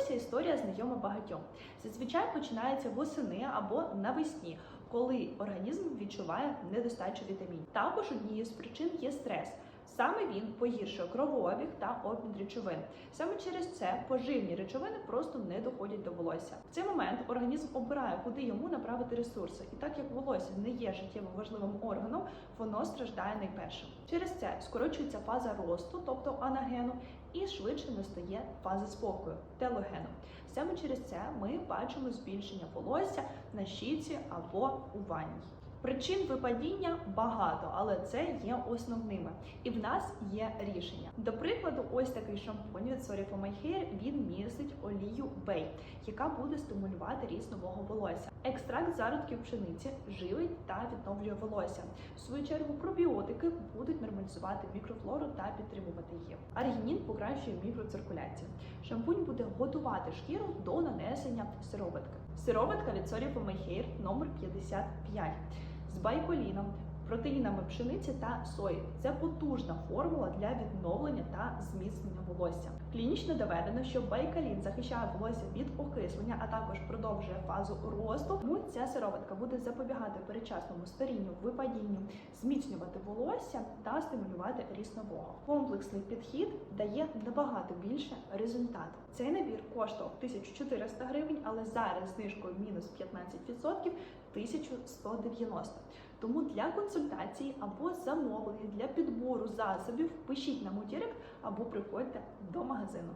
волосся історія знайома багатьом. Зазвичай починається восени або навесні, коли організм відчуває недостачу вітамінів. Також однією з причин є стрес. Саме він погіршує кровообіг та обмін речовин. Саме через це поживні речовини просто не доходять до волосся. В цей момент організм обирає, куди йому направити ресурси, і так як волосся не є життєво важливим органом, воно страждає найпершим. Через це скорочується фаза росту, тобто анагену, і швидше настає фаза спокою телогену. Саме через це ми бачимо збільшення волосся на щіці або у ванні. Причин випадіння багато, але це є основними. І в нас є рішення. До прикладу, ось такий шампунь від Sorry for My Hair, він містить олію Bay, яка буде стимулювати ріст нового волосся. Екстракт зародків пшениці живить та відновлює волосся. В свою чергу пробіотики будуть нормалізувати мікрофлору та підтримувати її. Аргінін покращує мікроциркуляцію. Шампунь буде готувати шкіру до нанесення сироватки. Сироватка від Sorry for My Hair номер 55 з байколіном, протеїнами пшениці та сої. Це потужна формула для відновлення та зміцнення волосся. Клінічно доведено, що байкалін захищає волосся від окислення, а також продовжує фазу росту. Тому ця сироватка буде запобігати передчасному старінню, випадінню, зміцнювати волосся та стимулювати ріст нового. Комплексний підхід дає набагато більше результату. Цей набір коштував 1400 гривень, але зараз знижкою мінус 15% 1190. Тому для консультації або замовлення для підбору засобів пишіть нам у директ або приходьте до магазину.